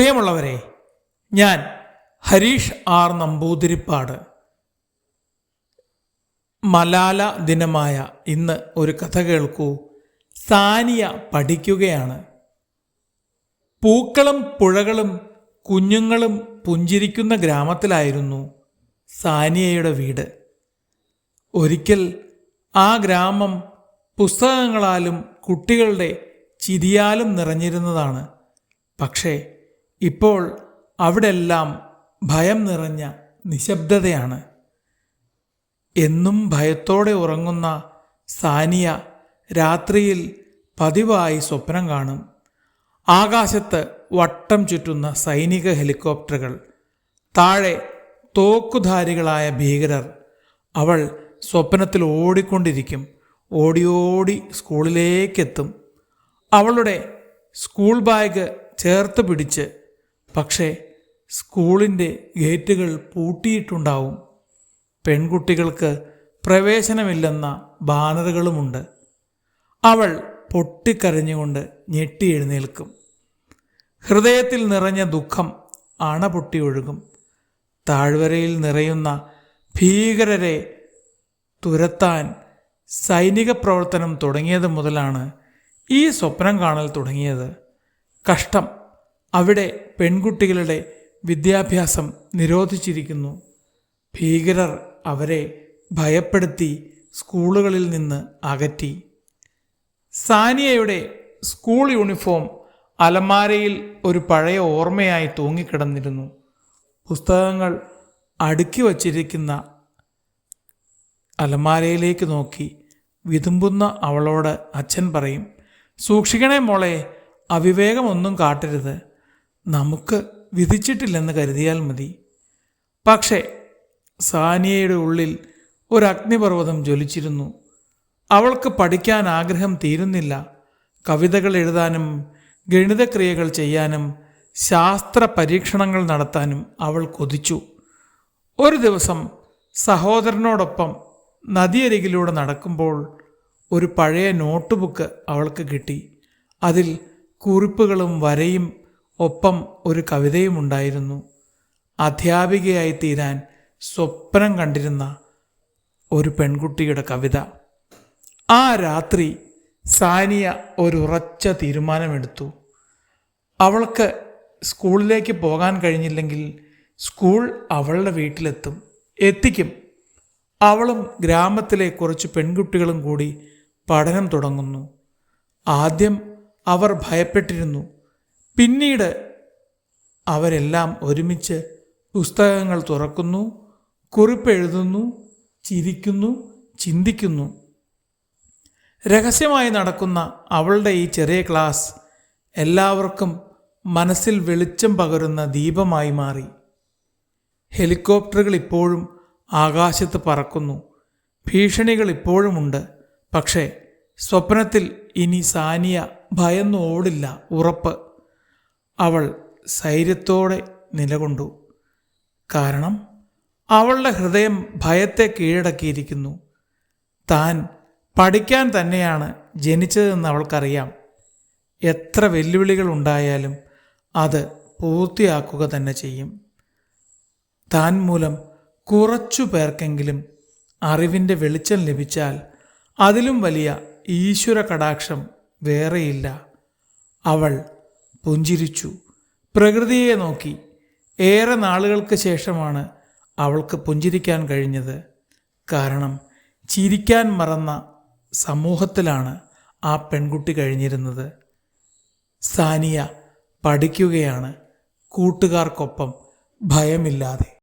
പ്രിയമുള്ളവരെ ഞാൻ ഹരീഷ് ആർ നമ്പൂതിരിപ്പാട്. മലാല ദിനമായ ഇന്ന് ഒരു കഥ കേൾക്കൂ. സാനിയ പഠിക്കുകയാണ്. പൂക്കളും പുഴകളും കുഞ്ഞുങ്ങളും പുഞ്ചിരിക്കുന്ന ഗ്രാമത്തിലായിരുന്നു സാനിയയുടെ വീട്. ഒരിക്കൽ ആ ഗ്രാമം പുസ്തകങ്ങളാലും കുട്ടികളുടെ ചിരിയാലും നിറഞ്ഞിരുന്നതാണ്. പക്ഷേ ഇപ്പോൾ അവിടെല്ലാം ഭയം നിറഞ്ഞ നിശബ്ദതയാണ്. എന്നും ഭയത്തോടെ ഉറങ്ങുന്ന സാനിയ രാത്രിയിൽ പതിവായി സ്വപ്നം കാണും. ആകാശത്ത് വട്ടം ചുറ്റുന്ന സൈനിക ഹെലികോപ്റ്ററുകൾ താഴെ തോക്കുധാരികളായ ഭീകരർ. അവൾ സ്വപ്നത്തിൽ ഓടിക്കൊണ്ടിരിക്കും ഓടിയോടി സ്കൂളിലേക്കെത്തും. അവളുടെ സ്കൂൾ ബാഗ് ചേർത്ത് പിടിച്ച് പക്ഷേ സ്കൂളിന്റെ ഗേറ്റുകൾ പൂട്ടിയിട്ടുണ്ടാവും. പെൺകുട്ടികൾക്ക് പ്രവേശനമില്ലെന്ന ബാനറുകളുമുണ്ട്. അവൾ പൊട്ടിക്കരഞ്ഞുകൊണ്ട് ഞെട്ടി എഴുന്നേൽക്കും ഹൃദയത്തിൽ നിറഞ്ഞ ദുഃഖം അണപൊട്ടി ഒഴുകും താഴ്വരയിൽ നിറയുന്ന ഭീകരരെ തുരത്താൻ സൈനിക പ്രവർത്തനം തുടങ്ങിയത് മുതലാണ് ഈ സ്വപ്നം കാണൽ തുടങ്ങിയത്. കഷ്ടം അവിടെ പെൺകുട്ടികളുടെ വിദ്യാഭ്യാസം നിരോധിച്ചിരിക്കുന്നു. ഭീകരർ അവരെ ഭയപ്പെടുത്തി സ്കൂളുകളിൽ നിന്ന് അകറ്റി. സാനിയയുടെ സ്കൂൾ യൂണിഫോം അലമാരയിൽ ഒരു പഴയ ഓർമ്മയായി തൂങ്ങിക്കിടന്നിരുന്നു. പുസ്തകങ്ങൾ അടുക്കി വച്ചിരിക്കുന്ന അലമാരയിലേക്ക് നോക്കി വിതുമ്പുന്ന അവളോട് അച്ഛൻ പറയും സൂക്ഷിക്കണേ മോളെ അവിവേകമൊന്നും കാട്ടരുത്. നമുക്ക് വിധിച്ചിട്ടില്ലെന്ന് കരുതിയാൽ മതി. പക്ഷേ സാനിയയുടെ ഉള്ളിൽ ഒരു അഗ്നിപർവതം ജ്വലിച്ചിരുന്നു. അവൾക്ക് പഠിക്കാൻ ആഗ്രഹം തീരുന്നില്ല. കവിതകൾ എഴുതാനും ഗണിതക്രിയകൾ ചെയ്യാനും ശാസ്ത്ര പരീക്ഷണങ്ങൾ നടത്താനും അവൾ കൊതിച്ചു. ഒരു ദിവസം സഹോദരനോടൊപ്പം നദിയരികിലൂടെ നടക്കുമ്പോൾ ഒരു പഴയ നോട്ട് ബുക്ക് അവൾക്ക് കിട്ടി. അതിൽ കുറിപ്പുകളും വരയും ഒപ്പം ഒരു കവിതയും ഉണ്ടായിരുന്നു. അധ്യാപികയായി തീരാൻ സ്വപ്നം കണ്ടിരുന്ന ഒരു പെൺകുട്ടിയുടെ കവിത. ആ രാത്രി സാനിയ ഒരു ഉറച്ച തീരുമാനമെടുത്തു. അവൾക്ക് സ്കൂളിലേക്ക് പോകാൻ കഴിഞ്ഞില്ലെങ്കിൽ സ്കൂൾ അവളുടെ വീട്ടിലെത്തും എത്തിക്കും. അവളും ഗ്രാമത്തിലെ കുറച്ച് പെൺകുട്ടികളും കൂടി പഠനം തുടങ്ങുന്നു. ആദ്യം അവർ ഭയപ്പെട്ടിരുന്നു. പിന്നീട് അവരെല്ലാം ഒരുമിച്ച് പുസ്തകങ്ങൾ തുറക്കുന്നു കുറിപ്പെഴുതുന്നു ചിരിക്കുന്നു ചിന്തിക്കുന്നു. രഹസ്യമായി നടക്കുന്ന അവളുടെ ഈ ചെറിയ ക്ലാസ് എല്ലാവർക്കും മനസ്സിൽ വെളിച്ചം പകരുന്ന ദീപമായി മാറി. ഹെലികോപ്റ്ററുകൾ ഇപ്പോഴും ആകാശത്ത് പറക്കുന്നു. ഭീഷണികൾ ഇപ്പോഴുമുണ്ട്. പക്ഷേ സ്വപ്നത്തിൽ ഇനി സാനിയ ഭയന്നു ഓടില്ല ഉറപ്പ്. അവൾ സൈര്യത്തോടെ നിലകൊണ്ടു. കാരണം അവളുടെ ഹൃദയം ഭയത്തെ കീഴടക്കിയിരിക്കുന്നു. താൻ പഠിക്കാൻ തന്നെയാണ് ജനിച്ചതെന്ന് അവൾക്കറിയാം. എത്ര വെല്ലുവിളികൾ ഉണ്ടായാലും അത് പൂർത്തിയാക്കുക തന്നെ ചെയ്യും. താൻ മൂലം കുറച്ചു പേർക്കെങ്കിലും അറിവിന്റെ വെളിച്ചം ലഭിച്ചാൽ അതിലും വലിയ ഈശ്വര കടാക്ഷം വേറെയില്ല. അവൾ പുഞ്ചിരിച്ചു. പ്രകൃതിയെ നോക്കി ഏറെ നാളുകൾക്ക് ശേഷമാണ് അവൾക്ക് പുഞ്ചിരിക്കാൻ കഴിഞ്ഞത്. കാരണം ചിരിക്കാൻ മറന്ന സമൂഹത്തിലാണ് ആ പെൺകുട്ടി കഴിഞ്ഞിരുന്നത്. സാനിയ പഠിക്കുകയാണ്. കൂട്ടുകാർക്കൊപ്പം ഭയമില്ലാതെ.